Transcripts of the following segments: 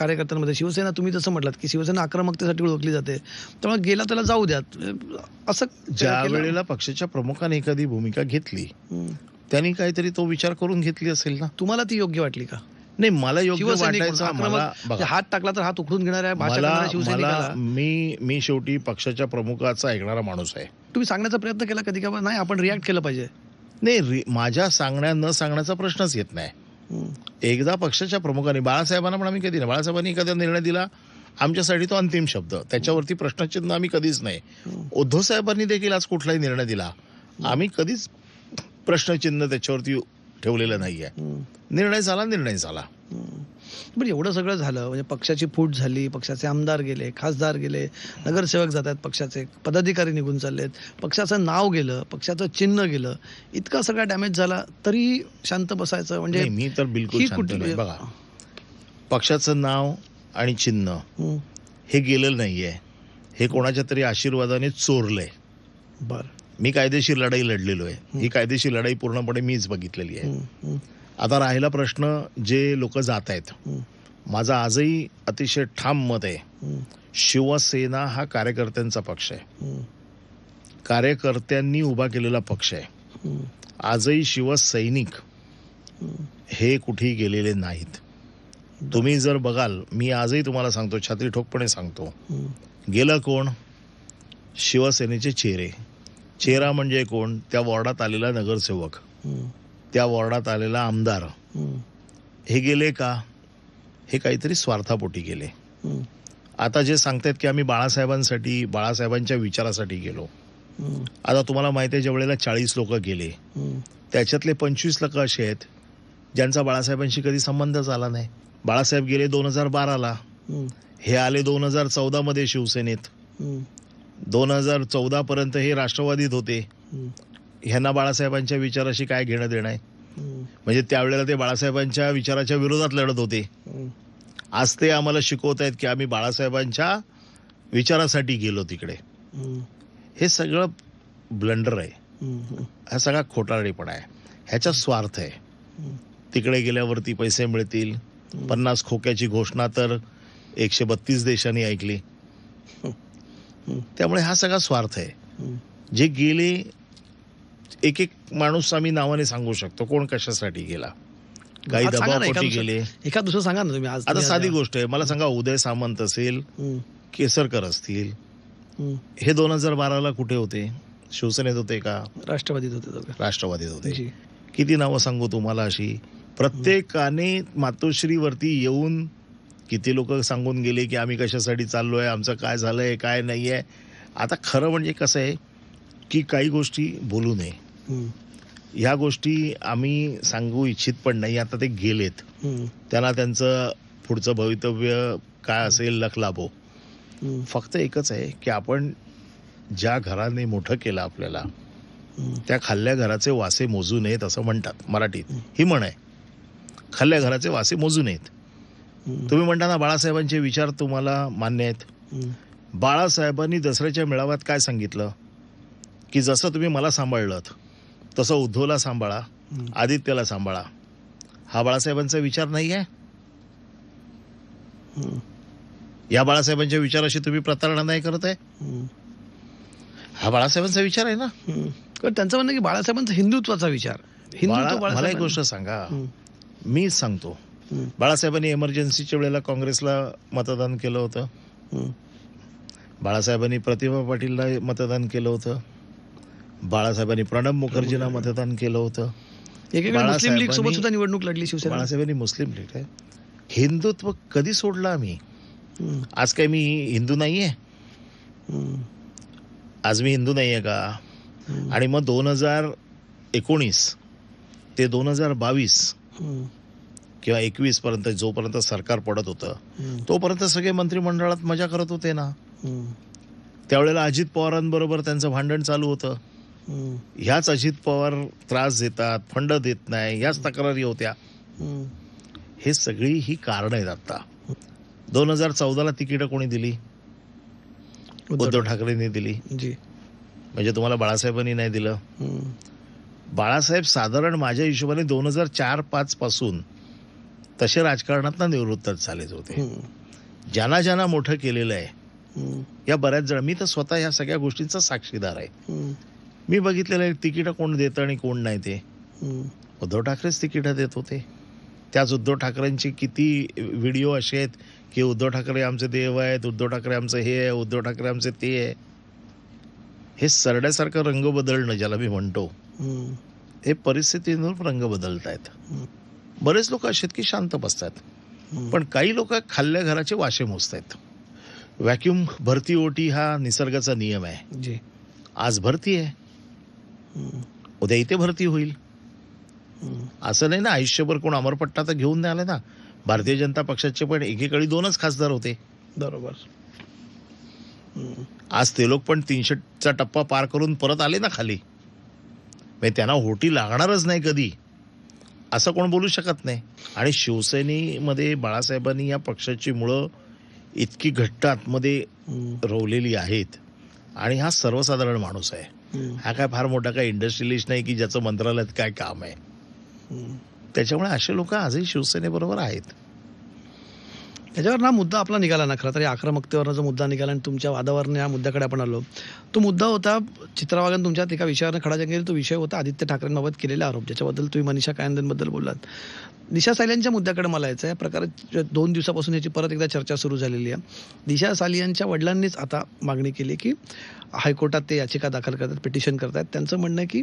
कार्यकर्त्यांमध्ये. शिवसेना तुम्ही जसं म्हटलात की शिवसेना आक्रमकतेसाठी ओळखली जाते. त्यामुळे गेला त्याला जाऊ द्यात. असं ज्या वेळेला पक्षाच्या प्रमुखाने एखादी भूमिका घेतली. त्यांनी काहीतरी तो विचार करून घेतली असेल ना? तुम्हाला ती योग्य वाटली का? नाही मला योग्य वाटायचं मला हात टाकला तर हात उखडून घेणाऱ्या मी मी शेवटी पक्षाच्या प्रमुखाचा ऐकणारा माणूस आहे. तुम्ही सांगण्याचा प्रयत्न केला कधी का? नाही आपण रिॲक्ट केलं पाहिजे. नाही माझ्या सांगण्या न सांगण्याचा प्रश्नच येत नाही. एकदा पक्षाच्या प्रमुखांनी बाळासाहेबांना पण आम्ही कधी नाही. बाळासाहेबांनी एखादा निर्णय दिला आमच्यासाठी तो अंतिम शब्द. त्याच्यावरती प्रश्नचिन्ह आम्ही कधीच नाही. उद्धव साहेबांनी देखील आज कुठलाही निर्णय दिला. आम्ही कधीच प्रश्नचिन्ह त्याच्यावरती ठेवलेलं नाहीये. निर्णय झाला निर्णय झाला. बरं एवढं सगळं झालं म्हणजे पक्षाची फूट झाली पक्षाचे आमदार गेले खासदार गेले नगरसेवक जात आहेत पक्षाचे पदाधिकारी निघून चाललेत पक्षाचं नाव गेलं पक्षाचं चिन्ह गेलं इतका सगळा डॅमेज झाला तरी शांत बसायचं म्हणजे नाही मी तर बिलकुल शांत कुठली- नाही. बघा पक्षाचं नाव आणि चिन्ह. हे गेलेलं नाहीये. हे कोणाच्या तरी आशीर्वादाने चोरलंय. बरं. मी कायदेशीर लढाई लढलेलो आहे. ही कायदेशीर लढाई पूर्णपणे मीच बघितलेली आहे. आता राहिला प्रश्न जे लोक जात आहेत माझा माझं आजही अतिशय ठाम मत आहे. शिवसेना हा कार्यकर्त्यांचा पक्ष आहे. कार्यकर्त्यांनी उभा केलेला पक्ष आहे. आजही शिवसैनिक हे कुठेही गेलेले नाहीत. तुम्ही जर बघाल मी आजही तुम्हाला सांगतो छात्री ठोकपणे सांगतो. गेलं कोण? शिवसेनेचे चेहरे. चेहरा म्हणजे कोण? त्या वॉर्डात आलेला नगरसेवक. त्या वॉर्डात आलेला आमदार. हे गेले का हे काहीतरी स्वार्थापोटी गेले. आता जे सांगतायत की आम्ही बाळासाहेबांसाठी बाळासाहेबांच्या विचारासाठी गेलो. आता तुम्हाला माहिती आहे ज्या वेळेला चाळीस लोक गेले. त्याच्यातले पंचवीस लोक असे आहेत ज्यांचा बाळासाहेबांशी कधी संबंधच आला नाही बाळासाहेब गेले दोन हजार बाराला. हे आले दोन हजार चौदामध्ये शिवसेनेत. दोन हजार चौदा पर्यंत हे राष्ट्रवादीत होते. ह्यांना बाळासाहेबांच्या विचाराशी काय घेणं देणं आहे. म्हणजे त्यावेळेला ते बाळासाहेबांच्या विचाराच्या विरोधात लढत होते. आज ते आम्हाला शिकवत आहेत की आम्ही बाळासाहेबांच्या विचारासाठी गेलो तिकडे. हे सगळं ब्लंडर आहे. हा सगळा खोटारडेपणा आहे ह्याचा स्वार्थ आहे. तिकडे गेल्यावरती पैसे मिळतील पन्नास खोक्याची घोषणा तर एकशे बत्तीस देशांनी ऐकली त्यामुळे हा सगळा स्वार्थ आहे. जे गेले एक एक माणूस आम्ही नावाने सांगू शकतो. कोण कशासाठी गेला? काही दबावपोटी गेले. एखाद दुसरं सांगा ना तुम्ही आज. आता साधी गोष्ट आहे. मला सांगा उदय सामंत असेल. केसरकर असतील. हे दोन हजार बाराला कुठे होते? शिवसेनेत होते का? राष्ट्रवादीत होते. राष्ट्रवादीत होते. किती नावं सांगू तुम्हाला अशी? प्रत्येकाने मातोश्रीवरती येऊन किती लोक सांगून गेले की आम्ही कशासाठी चाललोय आमचं काय झालंय काय नाहीये? आता खरं म्हणजे कसं आहे? की काही गोष्टी बोलू नये. ह्या गोष्टी आम्ही सांगू इच्छित पण नाही आता ते गेलेत. त्यांना त्यांचं पुढचं भवितव्य काय असेल लख लाभो. फक्त एकच आहे की आपण ज्या घराने मोठं केलं आपल्याला. त्या खाल्ल्या घराचे वासे मोजू नयेत असं म्हणतात मराठीत ही म्हण आहे खाल्ल्या घराचे वासे मोजू नयेत. तुम्ही म्हणता ना बाळासाहेबांचे विचार तुम्हाला मान्य आहेत. बाळासाहेबांनी दसऱ्याच्या मेळाव्यात काय सांगितलं की जसं तुम्ही मला सांभाळलं तसं उद्धवला सांभाळा. आदित्यला सांभाळा हा बाळासाहेबांचा विचार नाही आहे. या बाळासाहेबांच्या विचाराशी तुम्ही प्रतारणा नाही करत आहे. हा बाळासाहेबांचा विचार आहे ना. कारण त्यांचं म्हणणं की बाळासाहेबांचा हिंदुत्वाचा विचार मला एक गोष्ट सांगा. मीच सांगतो. बाळासाहेबांनी एमर्जन्सीच्या वेळेला काँग्रेसला मतदान केलं होतं. बाळासाहेबांनी प्रतिभा पाटीलला मतदान केलं होतं बाळासाहेबांनी प्रणब मुखर्जीला मतदान केलं होतं मुस्लिम लीग सोबत सुद्धा निवडणूक लढली शिवसेना बाळासाहेबांनी मुस्लिम लीग आहे हिंदुत्व कधी सोडलं आम्ही. आज काय मी हिंदू नाहीये. आज मी हिंदू नाहीये का. आणि मग दोन हजार एकोणीस ते दोन हजार बावीस. किंवा एकवीस पर्यंत जोपर्यंत सरकार पडत होतं. तोपर्यंत सगळे मंत्रिमंडळात मजा करत होते ना. त्यावेळेला अजित पवारांबरोबर त्यांचं भांडण चालू होतं. ह्याच अजित पवार त्रास देतात फंड देत नाही ह्याच तक्रारी होत्या. हे सगळी ही कारणं आहेत आता. दोन हजार चौदाला तिकीटं कोणी दिली? उद्धव ठाकरेंनी दिली. जी. म्हणजे तुम्हाला बाळासाहेबांनी नाही दिलं. बाळासाहेब साधारण माझ्या हिशोबाने दोन हजार चार पाच पासून तसे राजकारणात निवृत्तच झालेच होते. ज्यांना ज्यांना मोठं केलेलं आहे या बऱ्याच जण मी तर स्वतः या सगळ्या गोष्टींचा साक्षीदार आहे. मी बघितलेलं आहे तिकीटं कोण देतं आणि कोण नाही ते. उद्धव ठाकरेच तिकीटं देत होते. त्याच उद्धव ठाकरेंची किती व्हिडिओ असे आहेत की उद्धव ठाकरे आमचे देव आहेत उद्धव ठाकरे आमचं हे आहे उद्धव ठाकरे आमचे ते आहे. हे सरड्यासारखं रंग बदलणं ज्याला मी म्हणतो. हे परिस्थितीनुरूप रंग बदलत आहेत. बरेच लोक असे आहेत की शांत बसतात. पण काही लोक खाल्ल्या घराचे वाशे मोजत आहेत व्हॅक्युम भरती ओटी हा निसर्गाचा नियम आहे. जी. आज भरती आहे. उद्या इथे भरती होईल. असं नाही ना आयुष्यभर कोण अमरपट्टा तर घेऊन नाही आले ना. भारतीय जनता पक्षाचे पण एकेकाळी दोनच खासदार होते. बरोबर. आज ते लोक पण तीनशेचा टप्पा पार करून परत आले ना खाली. म्हणजे त्यांना होटी लागणारच नाही कधी. असं कोण बोलू शकत नाही. आणि शिवसेनेमध्ये बाळासाहेबांनी या पक्षाची मुळं इतकी घट्ट आतमध्ये रोवलेली आहेत. आणि हा सर्वसाधारण माणूस आहे. हा काय फार मोठा काय इंडस्ट्रियलिस्ट नाही की ज्याचं मंत्रालयात काय काम आहे. त्याच्यामुळे असे लोक आजही शिवसेनेबरोबर आहेत. याच्यावर ना मुद्दा आपला निघाला ना खरं तर या आक्रमकतेवरनं जो मुद्दा निघाला आणि तुमच्या वादावरनं या मुद्द्याकडे आपण आलो तो मुद्दा होता चित्रावागन तुमच्या एका विषयावरनं खडा जंगेल तो विषय होता आदित्य ठाकरेंबाबत केलेला आरोप ज्याच्याबद्दल तुम्ही मनीषा कायंदेंबद्दल बोललात. दिशा सालियांच्या मुद्द्याकडे मला यायचं आहे. या प्रकारे दोन दिवसापासून याची परत एकदा चर्चा सुरू झालेली आहे. दिशा सालियांच्या वडिलांनीच आता मागणी केली की हायकोर्टात ते याचिका दाखल करतात पिटिशन करतात त्यांचं म्हणणं आहे की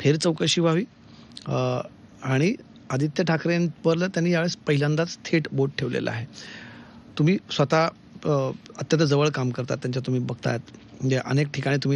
फेर चौकशी व्हावी आणि आदित्य ठाकरेंवर त्यांनी यावेळेस पहिल्यांदाच थेट बोट ठेवलेलं आहे. तुम्ही स्वतः अत्यंत जवळ काम करतात त्यांच्या तुम्ही बघतात म्हणजे अनेक ठिकाणी तुम्ही